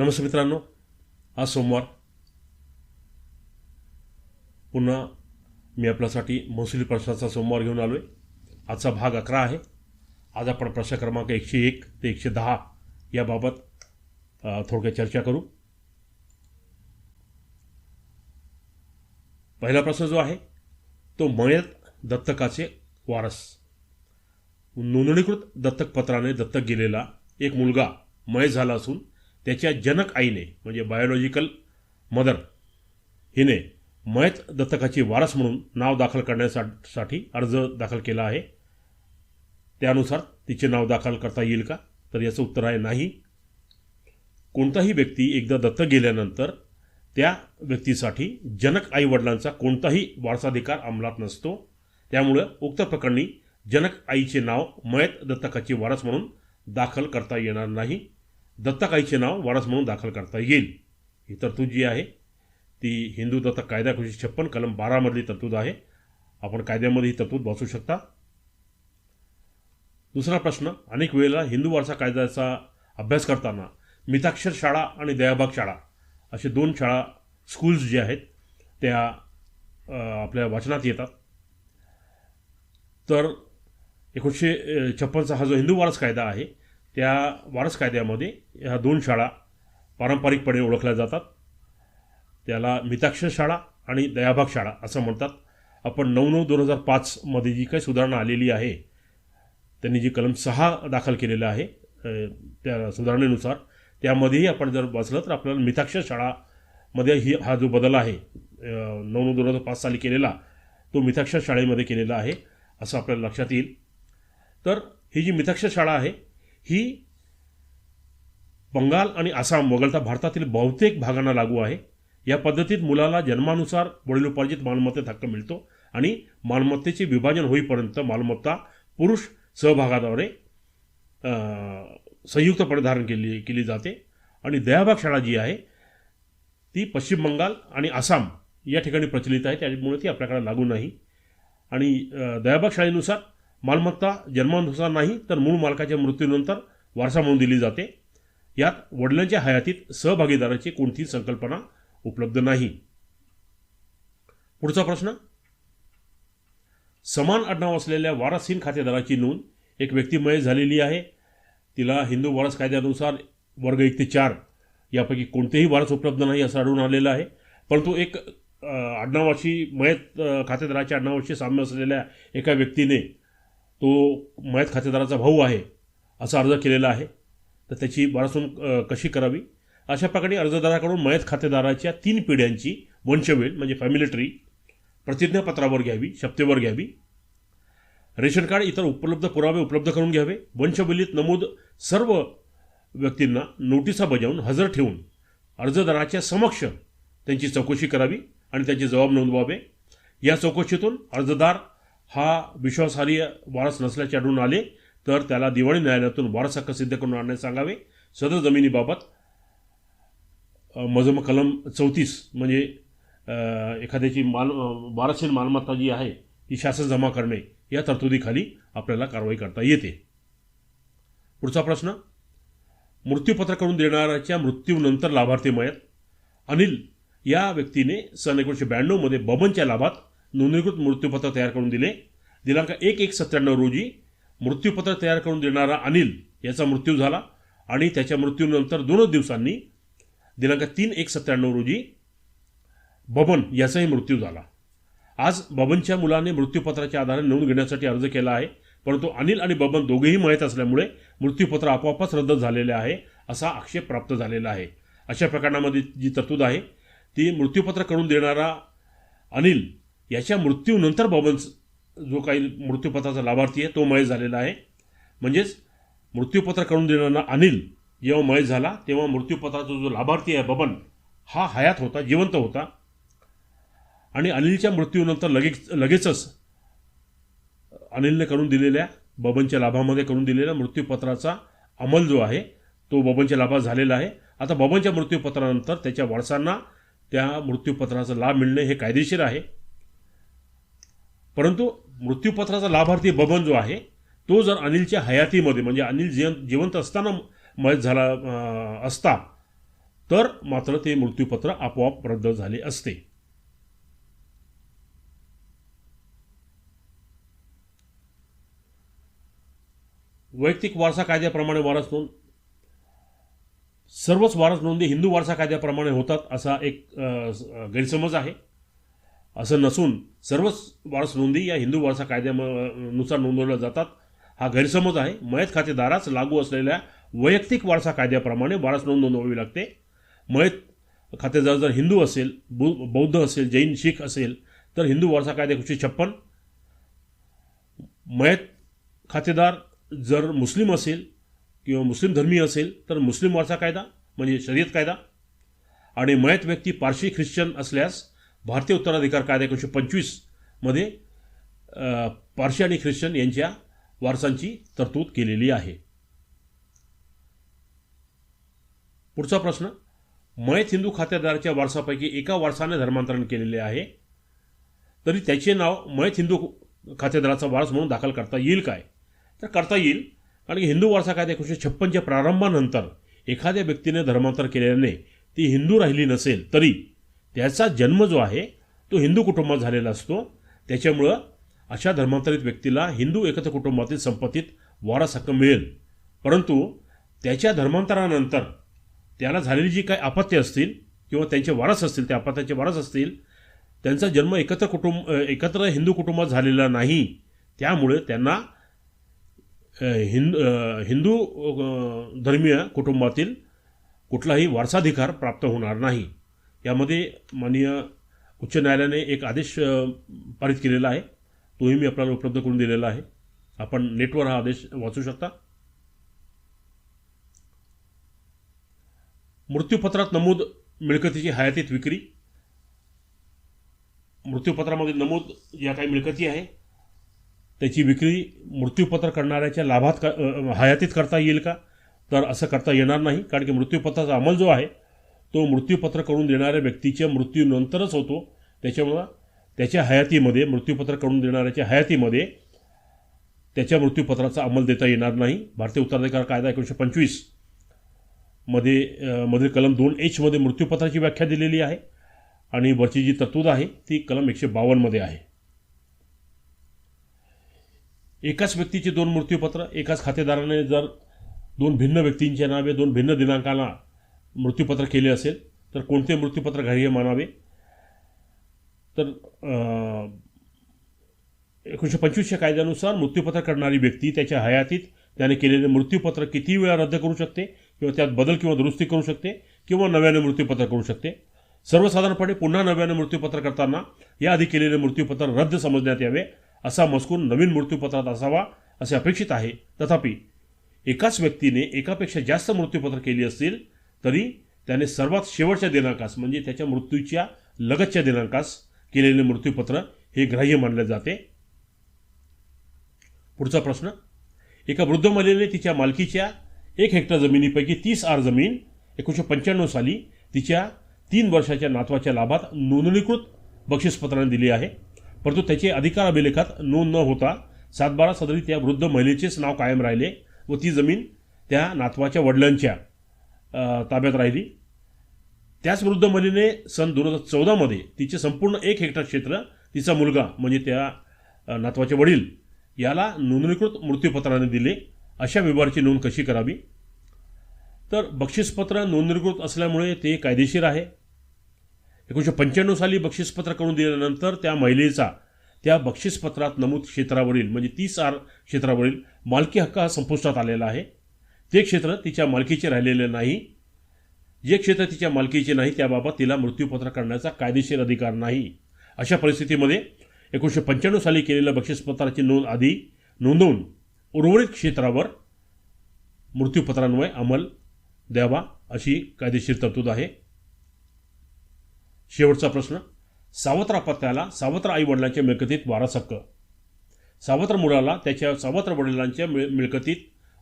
नमस्ते मित्रांनो आज सोमवार. पुन्हा मी आपल्यासाठी महसुली प्रश्नाचा सोमवार घेऊन आलो आहे आजचा भाग अकरा आहे. आज आपण प्रश्न क्रमांक एकशे एक ते एकशे दहा याबाबत थोडक्यात चर्चा करू. पहिला प्रश्न जो आहे तो मयत दत्तकाचे वारस. नोंदणीकृत दत्तक पत्राने दत्तक गेलेला एक मुलगा मय झाला असून त्याच्या जनक आईने म्हणजे बायोलॉजिकल मदर हिने मयत दत्तकाची वारस म्हणून नाव दाखल करण्यासाठी अर्ज दाखल केला आहे. त्यानुसार तिचे नाव दाखल करता येईल का? तर याचं उत्तर आहे नाही. कोणताही व्यक्ती एकदा दत्तक गेल्यानंतर त्या व्यक्तीसाठी जनक आई वडिलांचा कोणताही वारसाधिकार अंमलात नसतो. त्यामुळं उक्त प्रकरणी जनक आईचे नाव मयत दत्तकाची वारस म्हणून दाखल करता येणार नाही. दत्तकाईचे नाव वारस म्हणून दाखल करता येईल. ही तरतूद जी आहे ती हिंदू दत्तक कायदा एकोणीसशे छप्पन कलम बारामधली तरतूद आहे. आपण कायद्यामध्ये ही तरतूद वाचू शकता. दुसरा प्रश्न अनेक वेळेला हिंदू वारसा कायद्याचा अभ्यास करताना मिताक्षर शाळा आणि दयाबाग शाळा असे दोन शाळा स्कूल्स जे आहेत त्या आपल्या वाचनात येतात. तर एकोणीसशे छप्पनचा हा जो हिंदू वारस कायदा आहे त्या वारस कायद्यामध्ये ह्या दोन शाळा पारंपरिकपणे ओळखल्या जातात. त्याला मिताक्षर शाळा आणि दयाभाग शाळा असं म्हणतात. आपण नऊ नऊ दोन हजार पाचमध्ये जी काही सुधारणा आलेली आहे त्यांनी जी कलम सहा दाखल केलेलं आहे त्या सुधारणेनुसार त्यामध्येही आपण जर वाचलं तर आपल्याला मिताक्षर शाळामध्ये ही हा जो बदल आहे नऊ नऊ दोन हजार पाच साली केलेला तो मिताक्षर शाळेमध्ये केलेला आहे असं आपल्याला लक्षात येईल. तर ही जी मिताक्षर शाळा आहे ही बंगाल आणि आसाम वगळता भारतातील बहुतेक भागांना लागू आहे. या पद्धतीत मुलाला जन्मानुसार वडिलोपार्जित मालमत्तेत हक्क मिळतो आणि मालमत्तेचे विभाजन होईपर्यंत मालमत्ता पुरुष सहभागाद्वारे संयुक्तपणे धारण केली केली जाते. आणि दयाभाग शाळा जी आहे ती पश्चिम बंगाल आणि आसाम या ठिकाणी प्रचलित आहे. त्यामुळे ती आपल्याकडे लागू नाही. आणि दयाबाग दयाभाग शाळेनुसार मालमत्ता जन्मानुसार नाही तर मूळ मालकाच्या मृत्यूनंतर वारसा म्हणून दिली जाते. यात वडिलांच्या हयातीत सहभागीदाराची कोणतीही संकल्पना उपलब्ध नाही. पुढचा प्रश्न. समान आडनाव असलेल्या वारसहीन खातेदाराची नोंद एक व्यक्तिमय झालेली आहे. तिला हिंदू वारस कायद्यानुसार वर्ग एक ते चार यापैकी कोणतेही वारस उपलब्ध नाही असं आढळून आलेलं आहे. परंतु एक आडनावाशी मयत खातेदाराच्या आडनावाशी साम्य असलेल्या एका व्यक्तीने तो मयत खातेदाराचा भाऊ आहे असा अर्ज केलेला आहे. तर त्याची बरासून कशी करावी? अशा प्रकारे अर्जदाराकडून मयत खातेदाराच्या तीन पिढ्यांची वंशवेल म्हणजे फॅमिली ट्री प्रतिज्ञापत्रावर घ्यावी शपथेवर घ्यावी. रेशन कार्ड इतर उपलब्ध पुरावे उपलब्ध करून घ्यावे. वंशवेलीत नमूद सर्व व्यक्तींना नोटिसा बजावून हजर ठेवून अर्जदाराच्या समक्ष त्यांची चौकशी करावी आणि त्याचे जबाब नोंदवावे. या चौकशीतून अर्जदार हा विश्वासार्ह वारस नसल्याचे आढळून आले तर त्याला दिवाळी न्यायालयातून वारस हक्क सिद्ध करून आणण्यास सांगावे. सदर जमिनीबाबत मजम कलम चौतीस म्हणजे एखाद्याची माल अ, वारसीन मालमत्ता जी आहे ती शासन जमा करणे या तरतुदीखाली आपल्याला कारवाई करता येते. पुढचा प्रश्न मृत्यूपत्र करून देणाऱ्याच्या मृत्यूनंतर लाभार्थी मयत अनिल या व्यक्तीने सन एकोणीसशे ब्याण्णवमध्ये बबनच्या लाभात नोंदणीकृत मृत्यूपत्र तयार करून दिले. दिनांक एक एक सत्त्याण्णव रोजी मृत्यूपत्र तयार करून देणारा अनिल याचा मृत्यू झाला आणि त्याच्या मृत्यूनंतर दोनच दिवसांनी दिनांक तीन एक सत्त्याण्णव रोजी बबन याचाही मृत्यू झाला. आज बबनच्या मुलाने मृत्यूपत्राच्या आधारे नोंद घेण्यासाठी अर्ज केला आहे परंतु अनिल आणि बबन दोघेही माहीत असल्यामुळे मृत्यूपत्र आपोआपच रद्द झालेले आहे असा आक्षेप प्राप्त झालेला आहे. अशा प्रकरणामध्ये जी तरतूद आहे ती मृत्यूपत्र करून देणारा अनिल याच्या मृत्यूनंतर बबन जो काही मृत्यूपत्राचा लाभार्थी आहे तो मय झालेला आहे. म्हणजेच मृत्यूपत्र करून देणारा अनिल जेव्हा मय झाला तेव्हा मृत्यूपत्राचा जो लाभार्थी आहे बबन हा हयात होता जिवंत होता. आणि अनिलच्या मृत्यूनंतर लगेच लगेचच अनिलने करून दिलेल्या बबनच्या लाभामध्ये करून दिलेल्या मृत्यूपत्राचा अंमल जो आहे तो बबनच्या लाभात झालेला आहे. आता बबनच्या मृत्यूपत्रानंतर त्याच्या वारसांना त्या मृत्यूपत्राचा लाभ मिळणे हे कायदेशीर आहे. परंतु मृत्यूपत्राचा लाभार्थी बबन जो आहे तो जर अनिलच्या हयातीमध्ये म्हणजे अनिल जिवंत जिवंत असताना मयत झाला असता तर मात्र ते मृत्यूपत्र आपोआप रद्द झाले असते. वैयक्तिक वारसा कायद्याप्रमाणे वारस नोंद सर्वच वारस नोंदी हिंदू वारसा कायद्याप्रमाणे होतात असा एक गैरसमज आहे. असं नसून सर्वच वारस नोंदी या हिंदू वारसा कायद्यानुसार नोंदवल्या जातात. हा गैरसमज आहे. मयत खातेदारास लागू असलेल्या वैयक्तिक वारसा कायद्याप्रमाणे वारस नोंद नोंदवावी लागते. मयत खातेदार जर हिंदू असेल बौ- बौद्ध असेल जैन शीख असेल तर हिंदू वारसा कायदा एकशे छप्पन. मयत खातेदार जर मुस्लिम असेल किंवा मुस्लिम धर्मीय असेल तर मुस्लिम वारसा कायदा म्हणजे शर्यत कायदा. आणि मयत व्यक्ती पारशी ख्रिश्चन असल्यास भारतीय उत्तराधिकार कायदा एकोणीसशे पंचवीसमध्ये पारशी आणि ख्रिश्चन यांच्या वारसांची तरतूद केलेली आहे. पुढचा प्रश्न मयत हिंदू खातेदाराच्या वारसापैकी एका वारसाने धर्मांतरण केलेले आहे तरी त्याचे नाव मयत हिंदू खातेदाराचा वारस म्हणून दाखल करता येईल काय? तर करता येईल कारण की हिंदू वारसा कायदा एकोणीसशे छप्पनच्या प्रारंभानंतर एखाद्या व्यक्तीने धर्मांतर केल्याने ती हिंदू राहिली नसेल तरी त्याचा जन्म जो आहे तो हिंदू कुटुंबात झालेला असतो. त्याच्यामुळं अशा धर्मांतरित व्यक्तीला हिंदू एकत्र कुटुंबातील संपत्तीत वारस हक्क मिळेल. परंतु त्याच्या धर्मांतरानंतर त्याला झालेली जी काही आपत्ती असतील किंवा त्यांचे वारस असतील त्या आपत्त्याचे वारस असतील त्यांचा जन्म एकत्र कुटुंब एकत्र हिंदू कुटुंबात झालेला नाही. त्यामुळे त्यांना हिंद हिंदू धर्मीय कुटुंबातील कुठलाही वारसाधिकार प्राप्त होणार नाही. यामध्ये माननीय उच्च न्यायालयाने एक आदेश पारित केलेला आहे. तोही मी आपल्याला उपलब्ध करून दिलेला आहे. आपण नेटवर हा आदेश वाचू शकता. मृत्यूपत्रात नमूद मिळकतीची हयातीत विक्री. मृत्यूपत्रामध्ये नमूद ज्या काही मिळकती आहे. त्याची विक्री मृत्यूपत्र करणाऱ्याच्या लाभात क हयातीत करता येईल का? तर असं करता येणार नाही कारण की मृत्यूपत्राचा अंमल जो आहे तो मृत्यूपत्र करून देणाऱ्या व्यक्तीच्या मृत्यूनंतरच होतो. त्याच्यामुळं त्याच्या हयातीमध्ये मृत्यूपत्र करून देणाऱ्याच्या हयातीमध्ये त्याच्या मृत्यूपत्राचा अंमल देता येणार नाही. भारतीय उत्तराधिकार कायदा एकोणीसशे पंचवीसमध्ये मधील कलम दोन एचमध्ये मृत्यूपत्राची व्याख्या दिलेली आहे आणि वरची जी तरतूद आहे ती कलम एकशे बावन्नमध्ये आहे. एकाच व्यक्तीचे दोन मृत्यूपत्र एकाच खातेदाराने जर दोन भिन्न व्यक्तींच्या नावे दोन भिन्न दिनांकाला मृत्यूपत्र केले असेल तर कोणते मृत्यूपत्र ग्राह्य मानावे? तर एकोणीसशे पंचवीसच्या कायद्यानुसार मृत्यूपत्र करणारी व्यक्ती त्याच्या हयातीत त्याने केलेले मृत्यूपत्र किती वेळा रद्द करू शकते किंवा त्यात बदल किंवा दुरुस्ती करू शकते किंवा नव्याने मृत्यूपत्र करू शकते? सर्वसाधारणपणे पुन्हा नव्याने मृत्यूपत्र करताना याआधी केलेले मृत्यूपत्र रद्द समजण्यात यावे असा मजकूर नवीन मृत्यूपत्रात असावा असे अपेक्षित आहे. तथापि एकाच व्यक्तीने एकापेक्षा जास्त मृत्यूपत्र केली असतील तरी त्याने सर्वात शेवटच्या दिनांकास म्हणजे त्याच्या मृत्यूच्या लगतच्या दिनांकास केलेले मृत्यूपत्र हे ग्राह्य मानले जाते. पुढचा प्रश्न. एका वृद्ध महिलेने तिच्या मालकीच्या एक हेक्टर जमिनीपैकी तीस आर जमीन एकोणीसशे पंच्याण्णव साली तिच्या तीन वर्षाच्या नातवाच्या लाभात नोंदणीकृत बक्षीसपत्राने दिली आहे. परंतु त्याचे अधिकार अभिलेखात नोंद न होता सातबारा सदरी त्या वृद्ध महिलेचेच नाव कायम राहिले व ती जमीन त्या नातवाच्या वडिलांच्या ताब्यात राहिली. त्याच वृद्ध महिलेने सन दोन हजार चौदामध्ये तिचे संपूर्ण एक हेक्टर क्षेत्र तिचा मुलगा म्हणजे त्या नातवाचे वडील याला नोंदणीकृत मृत्यूपत्राने दिले. अशा व्यवहाराची नोंद कशी करावी? तर बक्षीसपत्र नोंदणीकृत असल्यामुळे ते कायदेशीर आहे. एकोणीसशे पंच्याण्णव साली बक्षीसपत्र करून दिल्यानंतर त्या महिलेचा त्या बक्षीसपत्रात नमूद क्षेत्रावरील म्हणजे तीस आर क्षेत्रावरील मालकी हक्क हा संपुष्टात आलेला आहे. ते क्षेत्र तिच्या मालकीचे राहिलेले नाही जे क्षेत्र तिच्या मालकीचे नाही त्याबाबत तिला मृत्यूपत्र करण्याचा कायदेशीर अधिकार नाही. अशा परिस्थितीमध्ये एकोणीसशे पंच्याण्णव साली केलेल्या बक्षीसपत्राची नोंद आधी नोंदवून उर्वरित क्षेत्रावर मृत्यूपत्रांमुळे अंमल द्यावा अशी कायदेशीर तरतूद आहे. शेवटचा प्रश्न सावत्र अपत्याला सावत्र आई वडिलांच्या मिळकतीत वारस हक्क सावत्र मुलाला त्याच्या सावत्र वडिलांच्या मिळ मिळकतीत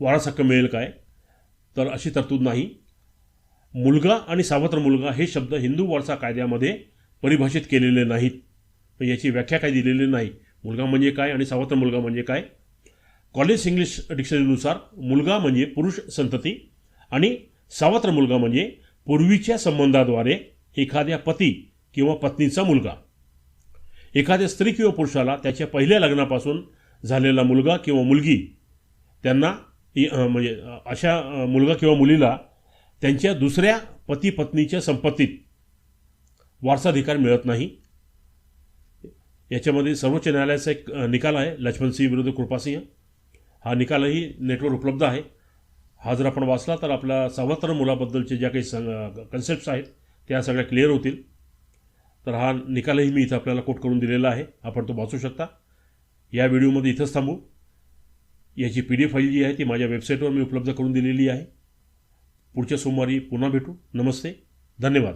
वारासारखं मिळेल काय? तर अशी तरतूद नाही. मुलगा आणि सावत्र मुलगा हे शब्द हिंदू वारसा कायद्यामध्ये परिभाषित केलेले नाहीत. याची व्याख्या काय दिलेली नाही. मुलगा म्हणजे काय आणि सावत्र मुलगा म्हणजे काय? कॉलेज इंग्लिश डिक्शनरीनुसार मुलगा म्हणजे पुरुष संतती आणि सावत्र मुलगा म्हणजे पूर्वीच्या संबंधाद्वारे एखाद्या पती किंवा पत्नीचा मुलगा. एखाद्या स्त्री किंवा पुरुषाला त्याच्या पहिल्या लग्नापासून झालेला मुलगा किंवा मुलगी त्यांना म्हणजे अशा मुलगा किंवा मुलीला त्यांच्या दुसऱ्या पती पत्नीच्या संपत्तीत वारसाधिकार मिळत नाही. याच्यामध्ये सर्वोच्च न्यायालयाचा एक निकाल आहे लक्ष्मणसिंह विरुद्ध कृपासिंह हा निकालही नेटवर उपलब्ध आहे. हा जर आपण वाचला तर आपल्या सर्वत्र मुलाबद्दलचे ज्या काही सं कन्सेप्ट्स आहेत त्या सगळ्या क्लिअर होतील. तर हा निकालही मी इथं आपल्याला कोट करून दिलेला आहे. आपण तो वाचू शकता. या व्हिडिओमध्ये इथंच थांबू. याची पी डी एफ फाईल जी आहे ती माझ्या वेबसाईटवर मी उपलब्ध करून दिलेली आहे. पुढच्या सोमवारी पुन्हा भेटू. नमस्ते. धन्यवाद.